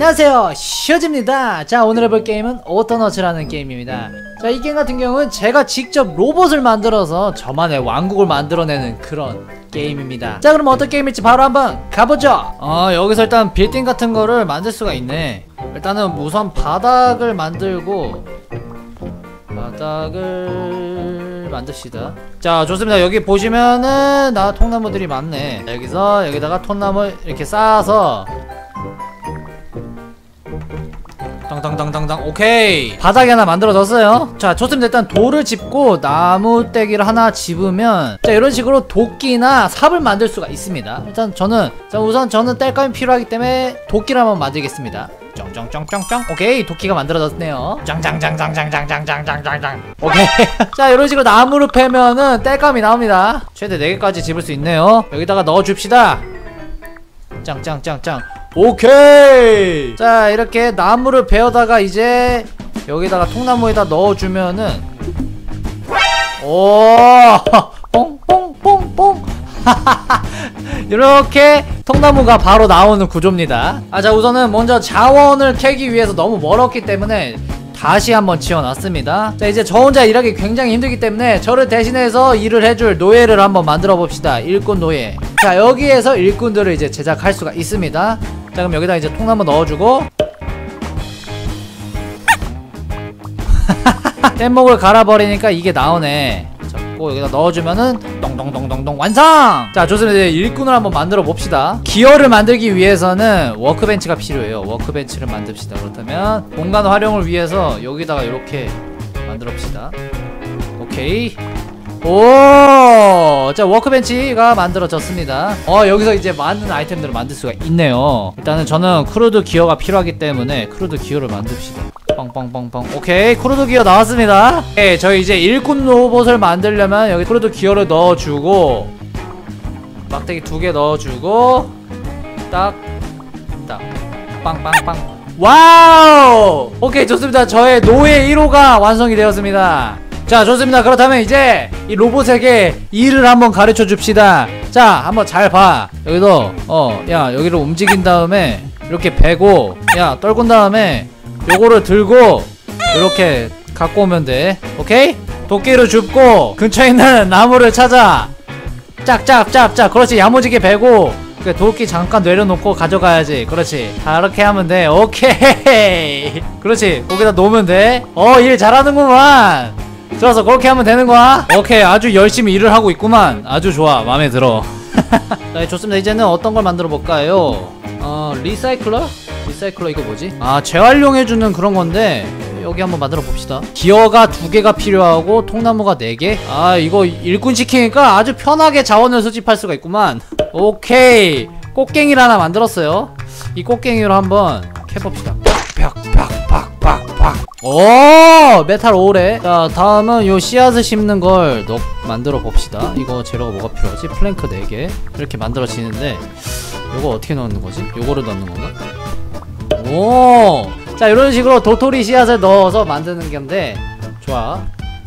안녕하세요. 슈즈입니다. 자 오늘 해볼 게임은 오토너츠라는 게임입니다. 자 이 게임 같은 경우는 제가 직접 로봇을 만들어서 저만의 왕국을 만들어내는 그런 게임입니다. 자 그럼 어떤 게임일지 바로 한번 가보죠. 어 여기서 일단 빌딩 같은 거를 만들 수가 있네. 일단은 우선 바닥을 만들고 바닥을 만듭시다. 자 좋습니다. 여기 보시면은 나 통나무들이 많네. 자, 여기서 여기다가 통나무 이렇게 쌓아서 땅땅땅땅땅 오케이. 바닥이 하나 만들어졌어요. 자 좋습니다 일단 돌을 짚고 나무떼기를 하나 집으면 자 이런 식으로 도끼나 삽을 만들 수가 있습니다. 일단 저는 자 우선 저는 땔감이 필요하기 때문에 도끼를 한번 만들겠습니다. 쩡쩡쩡쩡쩡. 오케이. 도끼가 만들어졌네요. 짱짱짱짱짱짱짱짱짱짱. 오케이. 자 이런 식으로 나무를 패면은 땔감이 나옵니다. 최대 4개까지 집을 수 있네요. 여기다가 넣어줍시다. 짱짱짱짱 오케이. 자 이렇게 나무를 베어다가 이제 여기다가 통나무에다 넣어주면은 오 뽕뽕뽕뽕. 이렇게 통나무가 바로 나오는 구조입니다. 아 자 우선은 먼저 자원을 캐기 위해서 너무 멀었기 때문에 다시 한번 지어놨습니다. 자 이제 저 혼자 일하기 굉장히 힘들기 때문에 저를 대신해서 일을 해줄 노예를 한번 만들어 봅시다. 일꾼 노예. 자 여기에서 일꾼들을 이제 제작할 수가 있습니다 자 그럼 여기다 이제 통나무 넣어주고. 뗏목을 갈아버리니까 이게 나오네. 잡고 여기다 넣어주면은 똥똥똥똥똥 완성! 자 좋습니다 이제 일꾼을 한번 만들어 봅시다. 기어를 만들기 위해서는 워크벤치가 필요해요. 워크벤치를 만듭시다. 그렇다면 공간 활용을 위해서 여기다가 이렇게 만들어 봅시다. 오케이 오, 자 워크벤치가 만들어졌습니다. 어 여기서 이제 많은 아이템들을 만들 수가 있네요. 일단은 저는 크루드 기어가 필요하기 때문에 크루드 기어를 만듭시다. 빵빵빵빵. 오케이, 크루드 기어 나왔습니다. 네, 저희 이제 일꾼 로봇을 만들려면 여기 크루드 기어를 넣어주고 막대기 두 개 넣어주고 딱, 딱, 빵빵빵. 와우! 오케이 좋습니다. 저의 노예 1호가 완성이 되었습니다. 자 좋습니다. 그렇다면 이제 이 로봇에게 일을 한번 가르쳐 줍시다. 자 한번 잘 봐. 여기도 어 야 여기를 움직인 다음에 이렇게 베고 야 떨군 다음에 요거를 들고 이렇게 갖고 오면 돼. 오케이? 도끼를 줍고 근처에 있는 나무를 찾아. 짝짝짝짝. 그렇지. 야무지게 베고 그 도끼 잠깐 내려놓고 가져가야지. 그렇지. 다 이렇게 하면 돼. 오케이. 그렇지. 거기다 놓으면 돼어 일 잘하는구만 좋아서 그렇게 하면 되는 거야? 오케이 아주 열심히 일을 하고 있구만. 아주 좋아 마음에 들어. 자 좋습니다. 이제는 어떤 걸 만들어 볼까요? 어 리사이클러? 리사이클러 이거 뭐지? 아 재활용해주는 그런 건데. 여기 한번 만들어 봅시다. 기어가 두 개가 필요하고 통나무가 네 개? 아 이거 일꾼 시키니까 아주 편하게 자원을 수집할 수가 있구만. 오케이 꽃갱이를 하나 만들었어요. 이 꽃갱이로 한번 캐봅시다. 팍팍팍팍팍팍 오 메탈 오래. 자 다음은 요 씨앗을 심는 걸 넣, 만들어 봅시다. 이거 재료가 뭐가 필요하지? 플랭크 4개. 이렇게 만들어지는데 요거 어떻게 넣는 거지? 요거를 넣는 건가? 오자 이런 식으로 도토리 씨앗을 넣어서 만드는 건데 좋아.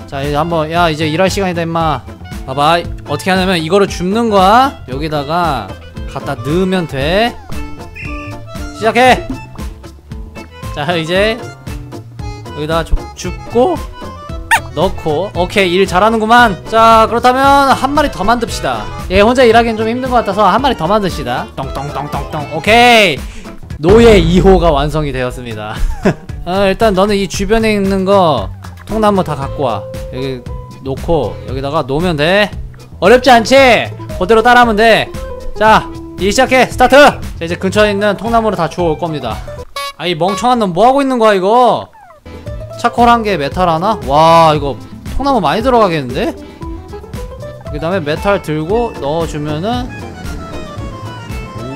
자 이제 한번 야 이제 일할 시간이다 임마. 봐봐. 어떻게 하냐면 이거를 줍는 거야. 여기다가 갖다 넣으면 돼. 시작해! 자 이제 여기다 줍, 줍고 넣고. 오케이 일 잘하는구만. 자 그렇다면 한 마리 더 만듭시다. 얘 혼자 일하기엔 좀 힘든 것 같아서 한 마리 더 만듭시다. 똥똥똥똥똥. 오케이. 노예 2호가 완성이 되었습니다. 어, 일단 너는 이 주변에 있는 거 통나무 다 갖고 와. 여기 놓고 여기다가 놓으면 돼. 어렵지 않지? 그대로 따라하면 돼자 일 시작해. 스타트! 자 이제 근처에 있는 통나무를 다 주워올 겁니다. 아 이 멍청한 놈 뭐하고 있는 거야 이거 차콜 한 개 메탈 하나? 와 이거 통나무 많이 들어가겠는데? 그 다음에 메탈 들고 넣어주면은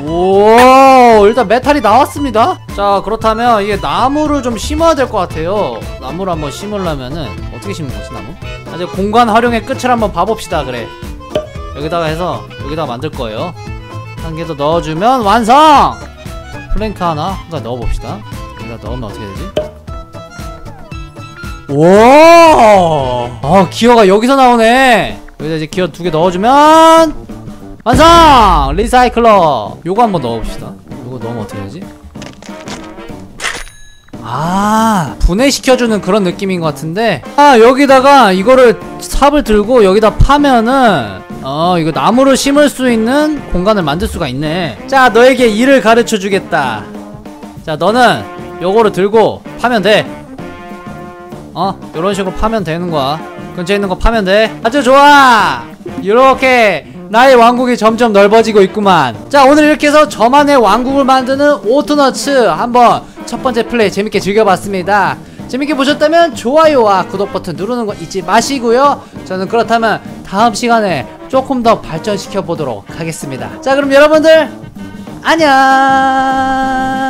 오 일단 메탈이 나왔습니다 자 그렇다면 이게 나무를 좀 심어야 될 것 같아요 나무를 한번 심으려면은 어떻게 심는 거지 나무? 아, 이제 공간 활용의 끝을 한번 봐봅시다 그래 여기다가 해서 여기다가 만들 거예요 한 개 더 넣어주면 완성! 플랭크 하나 그러니까 넣어봅시다 여기다 넣으면 어떻게 되지? 와! 아 기어가 여기서 나오네. 여기다 이제 기어 두 개 넣어주면 완성! 리사이클러 요거 한번 넣어봅시다. 요거 넣으면 어떻게 되지? 아 분해시켜주는 그런 느낌인 것 같은데. 아 여기다가 이거를 삽을 들고 여기다 파면은 어 이거 나무를 심을 수 있는 공간을 만들 수가 있네. 자 너에게 일을 가르쳐 주겠다. 자 너는 요거를 들고 파면 돼 어, 요런 식으로 파면 되는 거야. 근처에 있는 거 파면 돼. 아주 좋아! 이렇게 나의 왕국이 점점 넓어지고 있구만. 자, 오늘 이렇게 해서 저만의 왕국을 만드는 오토너츠 한번 첫 번째 플레이 재밌게 즐겨봤습니다. 재밌게 보셨다면 좋아요와 구독 버튼 누르는 거 잊지 마시고요. 저는 그렇다면 다음 시간에 조금 더 발전시켜 보도록 하겠습니다. 자, 그럼 여러분들 안녕!